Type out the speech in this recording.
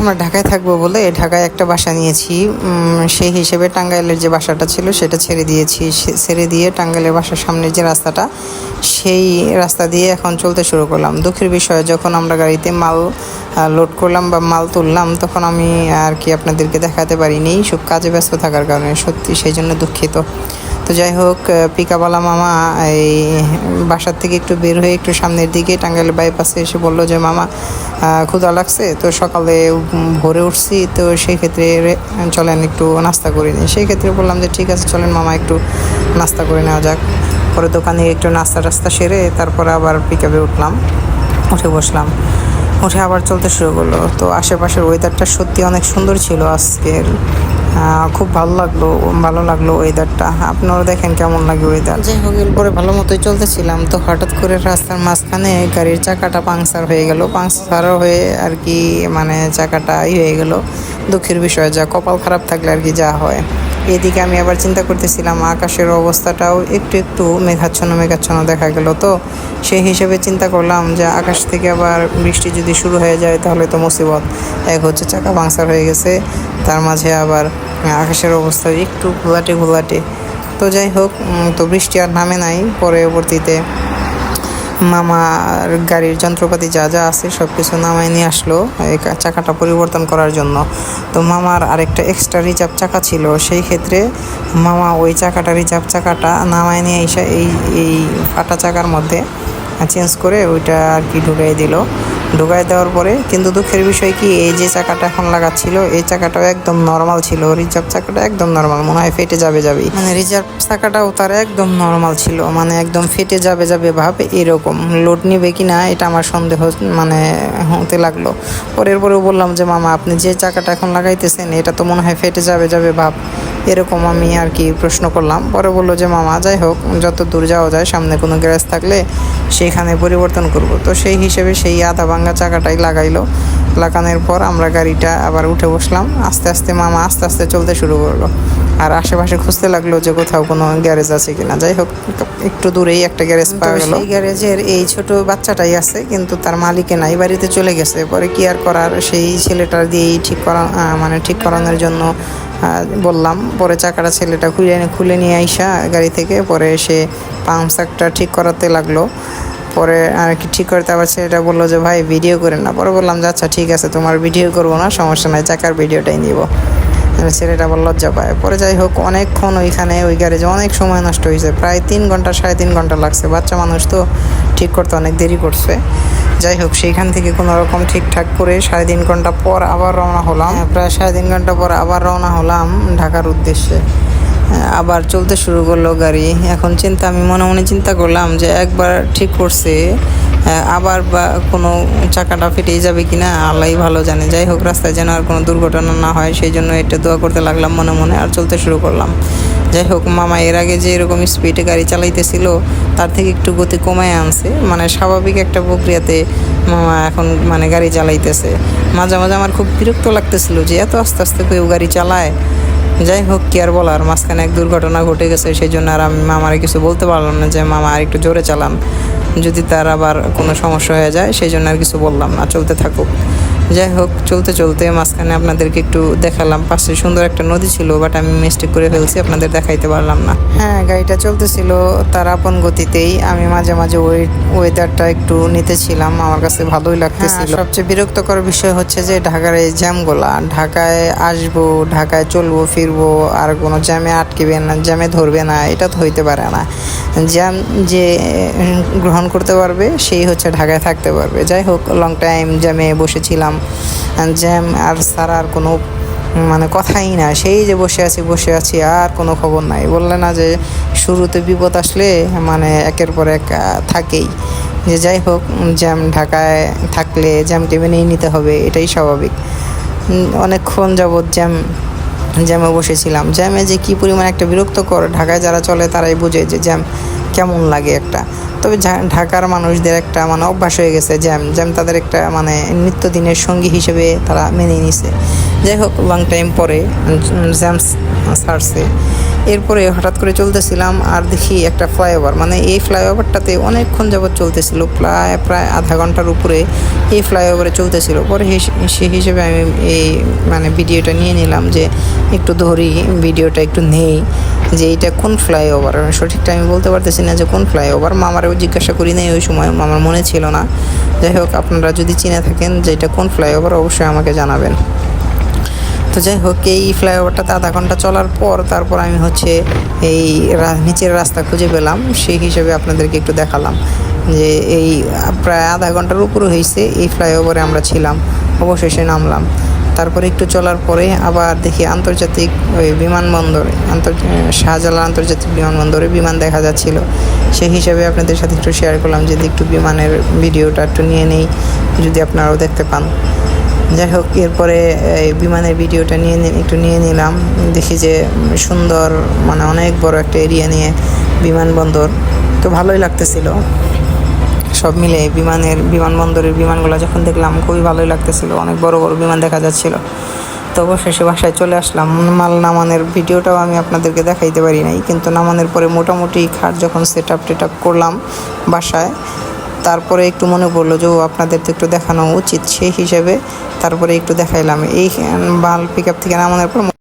আমরা ঢাকায় থাকব বলে ঢাকায় একটা বাসা নিয়েছি। সেই হিসেবে টাঙ্গাইলের যে বাসাটা ছিল সেটা ছেড়ে দিয়েছি। ছেড়ে দিয়ে টাঙ্গাইলের বাসার সামনের যে রাস্তাটা, সেই রাস্তা দিয়ে এখন চলতে শুরু করলাম। দুঃখের বিষয়, যখন আমরা গাড়িতে মাল লোড করলাম বা মাল তুললাম, তখন আমি আর কি আপনাদেরকে দেখাতে পারিনি। সব কাজে ব্যস্ত থাকার কারণে, সত্যি সেই জন্য দুঃখিত। তো যাই হোক পিকাবালা মামা এই বাসার থেকে একটু বের হয়ে একটু সামনের দিকে টাঙ্গাইল বাইপাসে এসে বলল যে, মামা ক্ষুধা লাগছে, তো সকালে ভোরে উঠছি, তো সেই ক্ষেত্রে চলেন একটু নাস্তা করে নিই। সেই ক্ষেত্রে বললাম যে, ঠিক আছে, চলেন মামা, একটু নাস্তা করে নেওয়া যাক। পরে দোকানে একটু নাস্তা টাস্তা সেরে তারপরে আবার পিকআপে উঠলাম, উঠে বসলাম। উঠে আবার চলতে শুরু করল। তো আশেপাশের ওয়েদারটা সত্যি অনেক সুন্দর ছিল আজকের। খুব ভালো লাগল ভালো লাগল ওয়েদারটা আপনারা দেখেন কেমন লাগে ওয়েদার যাই হোক, এরপরে ভালো মতোই চলতেছিলাম। তো হঠাৎ করে রাস্তার মাঝখানে গাড়ির চাকাটা পাংচার হয়ে গেল। পাংচার হয়ে আর কি মানে চাকাটা ই হয়ে গেল। দুঃখের বিষয়, যা কপাল খারাপ থাকলে আর কি যা হয়। এদিকে আমি আবার চিন্তা করতেছিলাম, আকাশের অবস্থাটাও একটু একটু মেঘাচ্ছন্ন মেঘাচ্ছন্ন দেখা গেল। তো সেই হিসেবে চিন্তা করলাম যে আকাশ থেকে আবার বৃষ্টি যদি শুরু হয়ে যায় তাহলে তো মুসিবত। এক হচ্ছে চাকা পাংচার হয়ে গেছে, তার মাঝে আবার আকাশের অবস্থা একটু ঘোলাটে ঘোলাটে। তো যাই হোক তো বৃষ্টি আর নামে নাই, পরবর্তীতে মামার গাড়ির যন্ত্রপাতি যা যা আছে সব কিছু নামায় নিয়ে আসলো চাকাটা পরিবর্তন করার জন্য। তো মামার আরেকটা এক্সট্রা রিজার্ভ চাকা ছিল, সেই ক্ষেত্রে মামা ওই চাকাটা রিজার্ভ চাকাটা নামায় নিয়ে এসে এই এই ফাটা চাকার মধ্যে চেঞ্জ করে ওইটা আর কি ঢুকাই দিল। ঢুকাই দেওয়ার পরে কিন্তু দুঃখের বিষয় কি, এই যে চাকাটা এখন লাগাচ্ছিল, এই চাকাটাও একদম নর্মাল ছিল। রিজার্ভ চাকাটা একদম নর্মাল মনে হয় ফেটে যাবে যাবে। মানে রিজার্ভ চাকাটাও তার একদম নর্মাল ছিল মানে একদম ফেটে যাবে যাবে ভাব এরকম। লোড নিবে কি না এটা আমার সন্দেহ মানে হতে লাগল। পরের পরেও বললাম যে, মামা, আপনি যে চাকাটা এখন লাগাইতেছেন, এটা তো মনে হয় ফেটে যাবে যাবে ভাব। এরকম আমি আর কি প্রশ্ন করলাম। পরে বলল যে, মামা, যাই হোক যত দূর যাওয়া যায়, সামনে কোনো গ্যারেজ থাকলে সেখানে পরিবর্তন করব। তো সেই হিসেবে সেই আধা ভাঙ্গা চাকাটাই লাগাইলো। লাগানোর পর আমরা গাড়িটা আবার উঠে বসলাম। আস্তে আস্তে মামা আস্তে আস্তে চলতে শুরু করল। আর আশেপাশে খুঁজতে লাগল যে কোথাও কোনো গ্যারেজ আছে কিনা। যাই হোক একটু দূরেই একটা গ্যারেজ পাওয়া গেল। এই গ্যারেজের এই ছোট বাচ্চাটাই আছে কিন্তু তার মালিকে নাই বাড়িতে চলে গেছে। পরে কি আর করার সেই ছেলেটার দিয়েই ঠিক করা মানে ঠিক করানোর জন্য বললাম। পরে চাকাটা ছেলেটা খুলে খুলে নিয়ে আইসা গাড়ি থেকে। পরে সে পাম্পসাকটা ঠিক করাতে লাগল। পরে আর কি ঠিক করতে আবার ছেলেটা বলল যে ভাই ভিডিও করে না। পরে বললাম যে আচ্ছা ঠিক আছে তোমার ভিডিও করব না সমস্যা নাই চাকার ভিডিওটাই নিব। ছেলেটা আবার লজ্জা পায়। পরে যাই হোক অনেকক্ষণ ওইখানে ওই গ্যারেজে অনেক সময় নষ্ট হয়েছে। প্রায় তিন ঘণ্টা সাড়ে তিন ঘণ্টা লাগছে। বাচ্চা মানুষ তো ঠিক করতে অনেক দেরি করছে। যাই হোক সেইখান থেকে কোনো রকম ঠিকঠাক করে সাড়ে তিন ঘণ্টা পর আবার রওনা হলাম। হ্যাঁ, প্রায় সাড়ে তিন ঘণ্টা পর আবার রওনা হলাম ঢাকার উদ্দেশ্যে। আবার চলতে শুরু করল গাড়ি। এখন চিন্তা আমি মনে মনে চিন্তা করলাম যে একবার ঠিক করছে। আবার বা কোনো চাকাটা ফেটেই যাবে কি না আল্লাহই ভালো জানে। যাই হোক, রাস্তায় যেন আর কোনো দুর্ঘটনা না হয়, সেই জন্য এটা দোয়া করতে লাগলাম মনে মনে আর চলতে শুরু করলাম। যাই হোক, মামা এর আগে যে এরকম স্পিডে গাড়ি চালাইতেছিল, তার থেকে একটু গতি কমায় আনছে। মানে স্বাভাবিক একটা প্রক্রিয়াতে মামা এখন মানে গাড়ি চালাইতেছে। মাঝে মাঝে আমার খুব বিরক্ত লাগতেছিল যে এত আস্তে আস্তে কেউ গাড়ি চালায়। যাই হোক, কি আর বলার, মাঝখানে এক দুর্ঘটনা ঘটে গেছে সেই জন্য আর আমি মামারে কিছু বলতে পারলাম না যে, মামা, আর একটু জোরে চালান। যদি তার আবার কোনো সমস্যা হয়ে যায় সেই জন্য আর কিছু বললাম না, চলতে থাকুক। যাই হোক চলতে চলতে মাঝখানে আপনাদেরকে একটু দেখালাম। পাশে সুন্দর একটা নদী ছিল বাট আমি মিস্টেক করে ফেলছি আপনাদের দেখাইতে পারলাম না। হ্যাঁ গাড়িটা চলতেছিল তার আপন গতিতেই। আমি মাঝে মাঝে ওই ওয়েদারটা একটু নিতেছিলাম আমার কাছে ভালোই লাগতেছিল। সবচেয়ে বিরক্তকর বিষয় হচ্ছে যে ঢাকার এই জ্যামগুলা ঢাকায় আসব ঢাকায় চলবো ফিরবো আর কোনো জ্যামে আটকেবে না জ্যামে ধরবে না এটা তো হইতে পারে না। জ্যাম যে গ্রহণ করতে পারবে সেই হচ্ছে ঢাকায় থাকতে পারবে। যাই হোক লং টাইম জ্যামে বসেছিলাম। জ্যাম আর সারা আর কোনো মানে কথাই না। সেই যে বসে আছি বসে আছি, আর কোনো খবর নাই। বললে না যে শুরুতে বিপদ আসলে মানে একের পর এক থাকেই। যে যাই হোক জ্যাম ঢাকায় থাকলে জ্যামকে মেনেই নিতে হবে, এটাই স্বাভাবিক। অনেকক্ষণ যাবৎ জ্যাম জ্যামে বসেছিলাম। জ্যামে যে কি পরিমাণ একটা বিরক্তকর, ঢাকায় যারা চলে তারাই বুঝে যে জ্যাম কেমন লাগে একটা। তবে ঢাকার মানুষদের একটা মানে অভ্যাস হয়ে গেছে জ্যাম জ্যাম তাদের একটা মানে নিত্যদিনের সঙ্গী হিসেবে তারা মেনে নিছে। যাই হোক লং টাইম পরে জ্যামস ছাড়ছে এরপরে হঠাৎ করে চলতেছিলাম আর দেখি একটা ফ্লাইওভার মানে এই ফ্লাইওভারটাতে অনেকক্ষণ যাবৎ চলতেছিল, প্রায় প্রায় আধা ঘণ্টার উপরে এই ফ্লাইওভারে চলতেছিল। পরে সে হিসেবে আমি এই মানে ভিডিওটা নিয়ে নিলাম যে একটু ধরি ভিডিওটা একটু নেই, যে এটা কোন ফ্লাইওভার সঠিকটা আমি বলতে পারতেছি না যে কোন ফ্লাইওভার মামারেও জিজ্ঞাসা করি নাই ওই সময়, মামার মনে ছিল না। যাই হোক আপনারা যদি চিনে থাকেন যে এটা কোন ফ্লাইওভার অবশ্যই আমাকে জানাবেন। তো যাই হোক, এই ফ্লাইওভারটাতে আধা ঘণ্টা চলার পর তারপর আমি হচ্ছে এই নিচের রাস্তা খুঁজে পেলাম। সেই হিসেবে আপনাদেরকে একটু দেখালাম যে এই প্রায় আধা ঘণ্টার উপরে হয়েছে এই ফ্লাইওভারে আমরা ছিলাম। অবশেষে নামলাম। তারপরে একটু চলার পরে আবার দেখি আন্তর্জাতিক ওই বিমানবন্দরে, আন্তর, শাহজালাল আন্তর্জাতিক বিমানবন্দরে বিমান দেখা যাচ্ছিল। সেই হিসাবে আপনাদের সাথে একটু শেয়ার করলাম যদি একটু বিমানের ভিডিওটা একটু নিয়ে নেই, যদি আপনারাও দেখতে পান। যাই হোক, এরপরে, এই বিমানের ভিডিওটা নিয়ে একটু নিয়ে নিলাম। দেখি যে, সুন্দর মানে অনেক বড় একটা এরিয়া নিয়ে বিমানবন্দর। তো ভালোই লাগতেছিল। সব মিলে বিমানের, বিমানবন্দরের বিমানগুলো যখন দেখলাম, খুবই ভালোই লাগতেছিল। অনেক বড় বড় বিমান দেখা যাচ্ছিল। তো অবশেষে বাসায় চলে আসলাম। মাল নামানোর ভিডিওটাও আমি আপনাদেরকে দেখাইতে পারি নাই। কিন্তু নামানোর পরে মোটামুটি খাট যখন সেট আপ টেট আপ করলাম বাসায় তারপরে একটু মনে পড়ল যে, ও আপনাদের তো একটু দেখানো উচিত সেই হিসেবে তারপরে একটু দেখাইলাম। এই বাল পিক আপ থেকে নামানোর পর